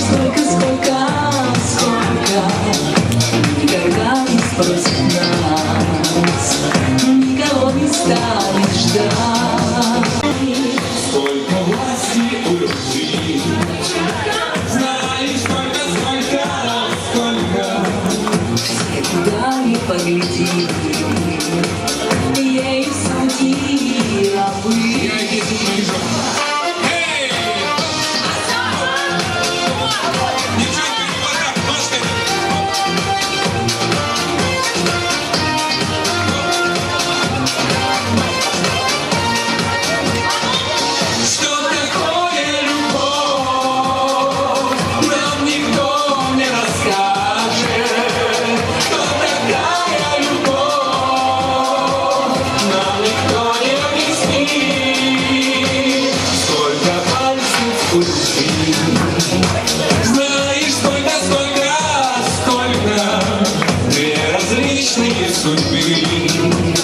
столько, сколько, сколько. Никогда не спросит нас. Никого не станет ждать. Сколько власти у любви Знаешь сколько, Всегда не поглядит пальцев у любви, знаешь, сколько, сколько, сколько две различные судьбы.